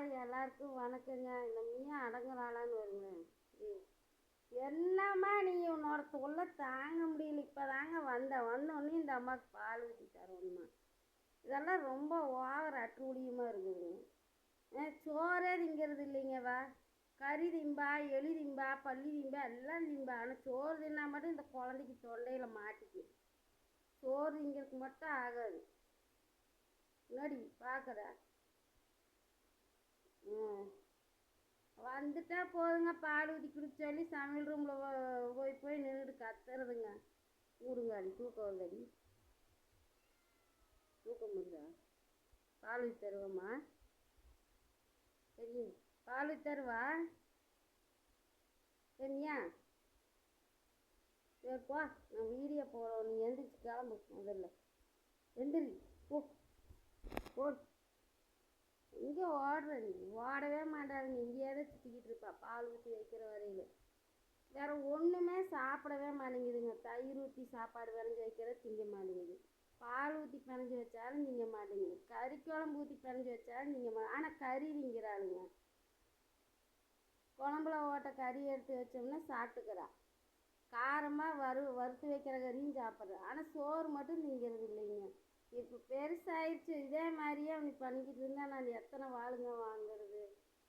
Hi எல்லாருக்கும் வணக்கங்க. இந்த மீன் அடங்குறாளான்னு வருங்க. ம். என்னம்மா நீ உன்னோட தொல்லை தாங்க முடியல. இப்போ தாங்க வந்தேன் வந்தோடனே இந்த அம்மாவுக்கு பால் ஊற்றி தரணுமா இதெல்லாம் ரொம்ப ஓவர் அட்டுழியமாக இருக்குதுங்க. ஏன் சோறே திங்கிறது இல்லைங்க வா. கறி திம்பா எலி திம்பா பள்ளி திம்பா எல்லாம் திம்பா. ஆனால் சோறு தின்னா மட்டும் இந்த குழந்தைக்கு தொண்டையில் மாட்டிக்கு சோறு திங்கிறதுக்கு மட்டும் ஆகாது. முன்னாடி பார்க்குறேன் வந்துட்டா போதுங்க பால் ஊற்றி குடிக்க சொல்லி சமையல் ரூமில் போய் போய் நின்றுட்டு கத்துறதுங்க. ஊடுங்காடி தூக்கம் வருதடி தூக்கம் வருதா? பால் ஊற்றி தருவோம்மா சரி பால் ஊற்றி தருவா? சரியா? சரி போ. நான் வீடியோ போகிறோம் நீ எந்திரிச்சு கிளம்பு முதல்ல. எந்திரி போ. போ எங்கே ஓடுற நீ ஓடவே மாட்டாருங்க இங்கேயே தான் சுற்றிக்கிட்டு இருப்பா பால் ஊற்றி வைக்கிற வரையில. வேறு ஒன்றுமே சாப்பிடவே மாட்டேங்குதுங்க. தயிர் ஊற்றி சாப்பாடு பிணைஞ்சி வைக்கிற திங்க மாட்டேங்குது. பால் ஊற்றி பிணைஞ்சி வச்சாலும் திங்க மாட்டேங்குது. கறி குழம்பு ஊற்றி பிணைஞ்சி வச்சாலும் திங்க மா ஆனால் கறி திங்கிறாளுங்க குழம்புல ஓட்ட கறி எடுத்து வச்சோம்னா சாப்பிட்டுக்கிறா. காரமாக வறு வறுத்து வைக்கிற கறியும் சாப்பிட்றா. ஆனால் சோறு மட்டும் திங்கிறது இல்லைங்க. இப்போ பெருசாயிடுச்சு இதே மாதிரியே அவனுக்கு பண்ணிக்கிட்டு இருந்தா நான் எத்தனை வாளுங்க வாங்குறது?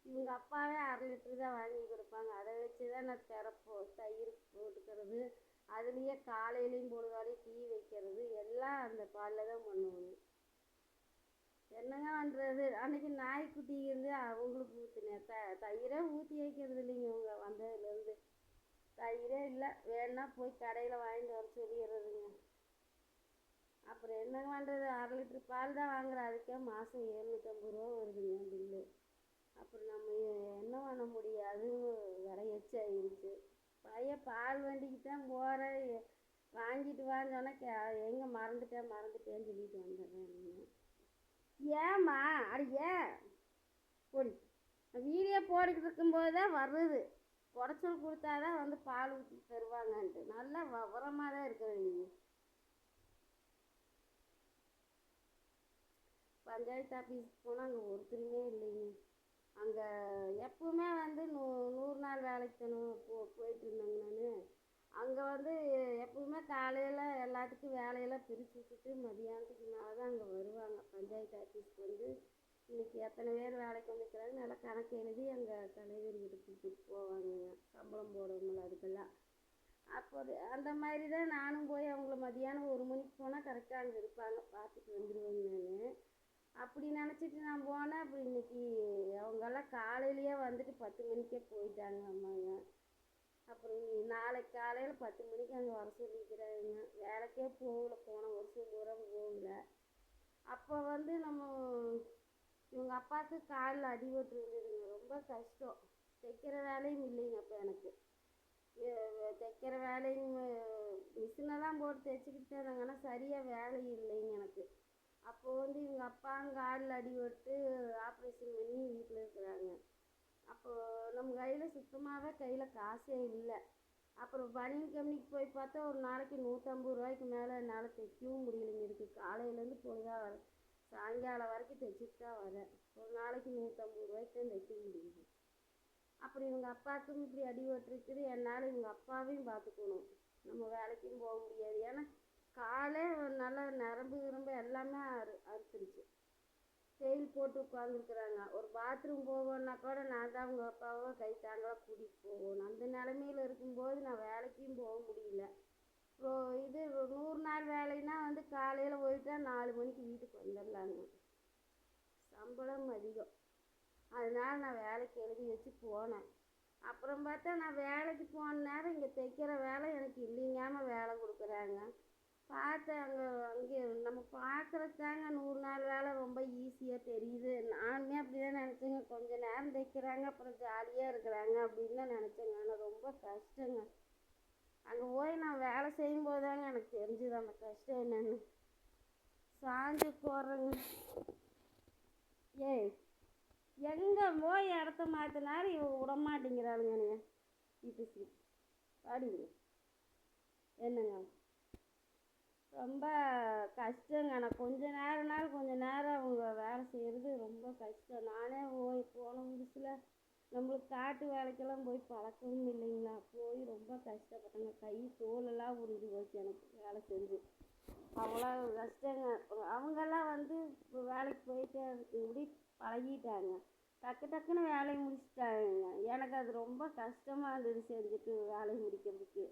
இவங்க அப்பாவே அரை லிட்டரு தான் வாங்கி கொடுப்பாங்க. அதை வச்சு தான் நான் திறப்போ தயிர் போட்டுக்கிறது. அதுலேயே காலையிலையும் பொழுதாலையும் டீ வைக்கிறது. எல்லாம் அந்த பாலில் தான் பண்ணுவோம். என்னங்க பண்ணுறது அன்றைக்கி நாய்க்குட்டி இருந்து அவங்களுக்கு ஊற்றினேன் த தயிரே ஊற்றி வைக்கிறது இல்லைங்க இவங்க வந்ததுலேருந்து தயிரே இல்லை. வேணா போய் கடையில் வாங்கிட்டு வர சொல்லிடுறதுங்க. அப்புறம் என்ன பண்ணுறது அரை லிட்டர் பால் தான் வாங்குறேன். அதுக்கே மாதம் எழுநூற்றம்பது ரூபா வருதுங்க பில்லு அப்புறம் நம்ம என்ன பண்ண முடியும்? அதுவும் விலை எச்சாயிருச்சு பையன் பால் வண்டிக்கு தான் போகிறேன் வாங்கிட்டு வான்னு சொன்னால் கே எங்கே மறந்துட்டேன் மறந்துட்டேன்னு சொல்லிட்டு வந்துடுறேன் ஏம்மா அட ஏன் போடி. வீடியோ போட்டுக்கிட்டு இருக்கும்போது தான் வருது. குடைச்சல் கொடுத்தா தான் வந்து பால் ஊற்றி தருவாங்கன்ட்டு. நல்லா விவரமாக தான் இருக்குது நீ பஞ்சாயத்து ஆஃபீஸ் போனால் அங்கே ஒருத்தருமே இல்லைங்க. அங்கே எப்பவுமே வந்து நூ நூறு நாள் வேலைக்கு தானே போ போயிட்டுருந்தேங்க நான். அங்கே வந்து எப்பவுமே காலையில் எல்லாத்துக்கும் வேலையெல்லாம் பிரித்து விட்டுட்டு மதியானத்துக்கு மேலே தான் அங்கே வருவாங்க. பஞ்சாயத்து ஆஃபீஸ்க்கு வந்து இன்றைக்கி எத்தனை பேர் வேலைக்கு வந்துக்கிறாங்க நல்லா கணக்கு எழுதி அங்கே தலைவர்கிட்ட கொடுத்துட்டு போவாங்கங்க சம்பளம் போடுவோம்ல அதுக்கெல்லாம். அப்போது அந்த மாதிரி தான் நானும் போய் அவங்கள மதியானம் ஒரு மணிக்கு போனால் கரெக்டாக அங்கே இருப்பாங்க. பார்த்துட்டு வந்துடுவேங்க நான். அப்படி நினச்சிட்டு நான் போனேன். அப்புறம் இன்னைக்கு அவங்கெல்லாம் காலையிலேயே வந்துட்டு பத்து மணிக்கே போயிட்டாங்க அம்மாங்க. அப்புறம் நீ நாளைக்கு காலையில் பத்து மணிக்கு அங்கே வர சொல்லிக்கிறாங்க. வேலைக்கே போகல. போன வருஷம் பூரா போகல. அப்போ வந்து நம்ம இவங்க அப்பாவுக்கு காலில் அடிபட்டு இருந்ததுங்க ரொம்ப கஷ்டம். தைக்கிற வேலையும் இல்லைங்க அப்போ எனக்கு. தைக்கிற வேலையும் மிஷினெல்லாம் போட்டு தைச்சிக்கிட்டு இருந்தாங்க. ஆனால் சரியாக வேலை இல்லைங்க எனக்கு. அப்போது வந்து இவங்க அப்பா காலில் அடிபட்டு ஆப்ரேஷன் பண்ணி வீட்டில் இருக்கிறாங்க. அப்போது நம்ம கையில் சுத்தமாகவே கையில் காசே இல்லை. அப்புறம் பனியன் கம்பெனிக்கு போய் பார்த்தா ஒரு நாளைக்கு நூற்றம்பது ரூபாய்க்கு மேலே என்னால் தைக்கவும் முடியலைங்க. இருக்குது காலையிலேருந்து பொழுதாக வர சாயங்காலம் வரைக்கும் தைச்சிட்டு தான் வரேன் ஒரு நாளைக்கு நூற்றம்பது ரூபாய்க்கு தான் தைக்க முடியுது. அப்புறம் இவங்க அப்பாவுக்கும் இப்படி அடிபட்டுருக்குது என்னால் இவங்க அப்பாவையும் பார்த்துக்கணும். நம்ம வேலைக்கும் போக முடியாது. ஏன்னா காலே நல்லா நரம்பு கிரம்பு எல்லாமே அறு அறுத்துருச்சு. தேயில் போட்டு உட்காந்துருக்குறாங்க ஒரு பாத்ரூம் போகணுன்னா கூட நான் தான் அவங்க அப்பாவோ கை தாங்களாக கூட்டிகிட்டு போகணும் அந்த நிலமையில இருக்கும்போது நான் வேலைக்கும் போக முடியல. இப்போ இது நூறு நாள் வேலைன்னா வந்து காலையில் போயிட்டா நாலு மணிக்கு வீட்டுக்கு வந்துடலாங்க. சம்பளம் அதிகம். அதனால் நான் வேலைக்கு எழுதி வச்சு போனேன். அப்புறம் பார்த்தா நான் வேலைக்கு போன நேரம் இங்கே தைக்கிற வேலை எனக்கு இல்லைங்காம வேலை கொடுக்குறாங்க. பார்த்தேன் அங்கே அங்கே நம்ம பார்க்குறது தாங்க நூறு நாள் வேலை ரொம்ப ஈஸியாக தெரியுது. நானுமே அப்படி தான் நினச்சேங்க. கொஞ்சம் நேரம் தைக்கிறாங்க அப்புறம் ஜாலியாக இருக்கிறாங்க அப்படின்னு தான் நினச்சேங்க. ஆனால் ரொம்ப கஷ்டங்க. அங்கே போய் நான் வேலை செய்யும்போது தாங்க எனக்கு தெரிஞ்சுது அந்த கஷ்டம் என்னன்னு. சாஞ்சு போடுறேங்க ஏய் எங்கே போய் இடத்த மாற்றினாலும் இவங்க விட மாட்டேங்கிறாளுங்க நீங்கள் வீட்டு சீட் என்னங்க? ரொம்ப கஷ்டங்க. ஆனால் கொஞ்ச நேரம்னாலும் கொஞ்ச நேரம் அவங்க வேலை செய்கிறது ரொம்ப கஷ்டம். நானே போய் போன புதுசில் நம்மளுக்கு காட்டு வேலைக்கெல்லாம் போய் பழக்கமும் இல்லைங்களா? போய் ரொம்ப கஷ்டப்பட்டேங்க. கை தோலெல்லாம் உரிஞ்சு போச்சு எனக்கு வேலை செஞ்சு. அவ்வளோ கஷ்டங்க. அவங்கெல்லாம் வந்து இப்போ வேலைக்கு போயிட்டு இப்படி பழகிட்டாங்க. டக்கு டக்குன்னு வேலையை முடிச்சிட்டாங்க. எனக்கு அது ரொம்ப கஷ்டமாக இருந்தது செஞ்சுட்டு வேலையை முடிக்கிறதுக்கு.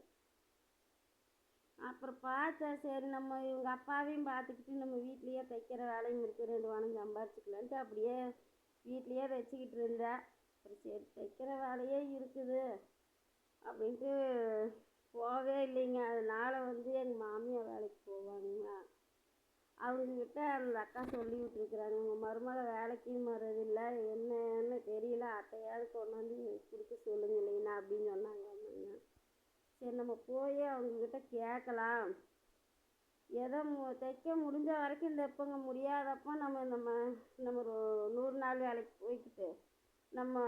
அப்புறம் பார்த்தா சரி நம்ம இவங்க அப்பாவையும் பார்த்துக்கிட்டு நம்ம வீட்லேயே தைக்கிற வேலையும் இருக்குது ரெண்டு வாரம் சம்பாரிச்சிக்கலான்ட்டு அப்படியே வீட்லேயே தைச்சிக்கிட்டு இருந்தேன் அப்புறம் சரி தைக்கிற வேலையே இருக்குது அப்படின்ட்டு போகவே இல்லைங்க. அதனால் வந்து எங்கள் மாமியார் வேலைக்கு போவாங்க அவங்கக்கிட்ட அந்த அக்கா சொல்லி விட்டுருக்குறாங்க உங்கள் மருமக வேலைக்கும் வர்றதில்லை. என்னன்னு தெரியல அட்டையாவது கொண்டு வந்து கொடுக்க சொல்லுங்க இல்லைங்கண்ணா அப்படின்னு சொன்னாங்க அவங்க சரி நம்ம போய் அவங்கக்கிட்ட கேட்கலாம். எதை மு தைக்க முடிஞ்ச வரைக்கும் தைப்பங்க முடியாதப்போ நம்ம நம்ம நம்ம ஒரு நூறு நாள் வேலைக்கு போய்க்கிட்டு நம்ம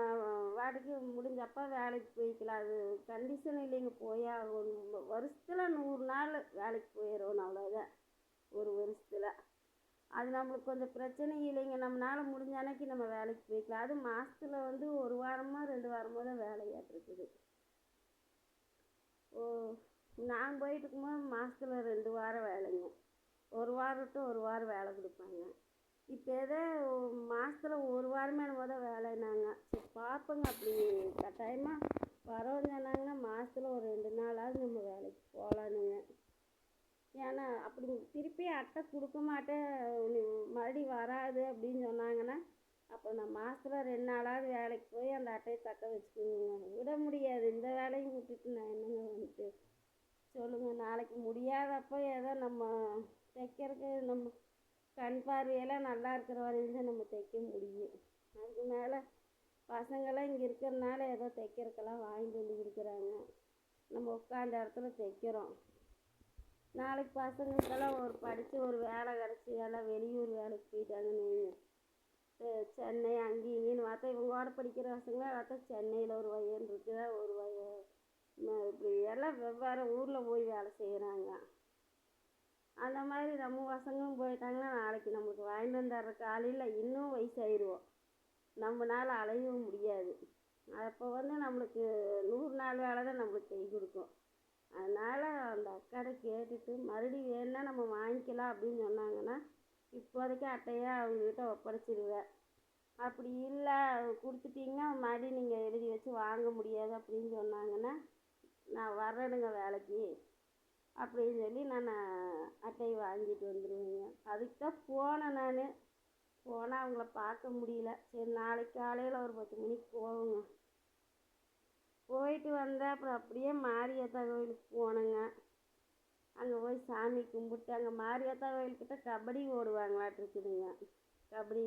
வாடகைக்கு முடிஞ்சப்போ வேலைக்கு போய்க்கலாம். அது கண்டிஷன் இல்லைங்க போயே ஆகணும். வருஷத்தில் நூறு நாள் வேலைக்கு போயிடணும் அவ்வளோதான் ஒரு வருஷத்தில். அது நம்மளுக்கு கொஞ்சம் பிரச்சனை இல்லைங்க. நம்மளால் முடிஞ்ச அன்னைக்கு நம்ம வேலைக்கு போய்க்கலாம். அது மாதத்துல வந்து ஒரு வாரமோ ரெண்டு வாரமோ தான் வேலையாட்டிருக்குது ஓ நான் போயிட்டு இருக்கும்போது மாதத்துல ரெண்டு வாரம் வேலைங்க. ஒரு வாரம் ஒரு வாரம் வேலை கொடுப்பாங்க. இப்போ ஏதோ மாதத்துல ஒரு வாரமே என்னமோ தான் வேலைன்னாங்க. சரி பார்ப்போங்க அப்படி கட்டாயமாக வரோன்னு சொன்னாங்கன்னா மாதத்துல ஒரு ரெண்டு நாளாவது நம்ம வேலைக்கு போகலானுங்க ஏன்னா அப்படி திருப்பி அட்டை கொடுக்க மாட்டேன். நீ மறுபடியும் வராது அப்படின்னு சொன்னாங்கன்னா அப்போ நான் மாதத்துல ரெண்டு நாளாவது வேலைக்கு போய் அந்த அட்டையை தக்க வச்சுக்கோங்க விட முடியாது. இந்த வேலையும் விட்டுட்டு நான் என்னங்க வந்துட்டு சொல்லுங்கள் நாளைக்கு முடியாதப்போ ஏதோ நம்ம தைக்கிறதுக்கு நம்ம கண் பார்வையெல்லாம் நல்லா இருக்கிற வரையும் தான் நம்ம தைக்க முடியும். அதுக்கு மேலே பசங்களாம் இங்கே இருக்கிறனால ஏதோ தைக்கிறதுக்கெல்லாம் வாங்கிட்டு வந்து கொடுக்குறாங்க. நம்ம உட்காந்த இடத்துல தைக்கிறோம். நாளைக்கு பசங்களுக்கெல்லாம் ஒரு படித்து ஒரு வேலை கிடச்சி எல்லாம் வெளியூர் வேலைக்கு போயிட்டாங்கன்னு வைங்க சென்னை அங்கேயும் இங்கேன்னு பார்த்தா இவங்களோட படிக்கிற பசங்க பார்த்தா சென்னையில் ஒரு வயன் இருக்குதா ஒரு பையன் இப்படி எல்லாம் வெவ்வேறு ஊரில் போய் வேலை செய்கிறாங்க அந்த மாதிரி நம்ம பசங்களும் போயிட்டாங்கன்னா நாளைக்கு நம்மளுக்கு வாங்கிட்டு வந்து தர்ற காலையில் இன்னும் வயசாயிருவோம். நம்மளால அலையவும் முடியாது. அப்போ வந்து நம்மளுக்கு நூறு நாள் வேலை தான் நம்மளுக்கு கை கொடுக்கும். அதனால் அந்த அக்காட்ட கேட்டுட்டு மறுபடியும் வேணுன்னா நம்ம வாங்கிக்கலாம் அப்படின்னு சொன்னாங்கன்னா இப்போதைக்கு அட்டையை அவங்கக்கிட்ட ஒப்படைச்சிடுவேன் அப்படி இல்லை கொடுத்துட்டீங்கன்னா மறுபடியும் நீங்கள் எழுதி வச்சு வாங்க முடியாது அப்படின்னு சொன்னாங்கன்னா நான் வர்றேனுங்க வேலைக்கு. அப்படின்னு சொல்லி நான் அட்டையை வாங்கிட்டு வந்துடுவேங்க அதுக்கு தான் போனேன் நான். போனால் அவங்கள பார்க்க முடியல. சரி நாளைக்கு காலையில் ஒரு பத்து மணிக்கு போவோங்க. போயிட்டு வந்தேன். அப்புறம் அப்படியே மாரியாத்தா கோயிலுக்கு போனேங்க. அங்கே போய் சாமி கும்பிட்டு அங்கே மாரியாத்தா கோயில்கிட்ட கபடி ஓடுவாங்களாட்டிருக்குதுங்க கபடி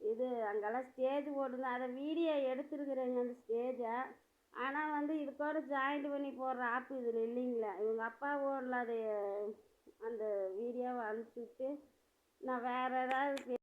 இது அங்கெல்லாம் ஸ்டேஜ் போட்டுருந்தேன் அதை வீடியோ எடுத்துருக்குறேங்க அந்த ஸ்டேஜை ஆனால் வந்து இது கூட ஜாயிண்ட் பண்ணி போடுற ஆப் இதில் இல்லைங்களா. இவங்க அப்பா ஓடல அதை அந்த வீடியோவை அனுப்பிச்சுட்டு நான் வேறு ஏதாவது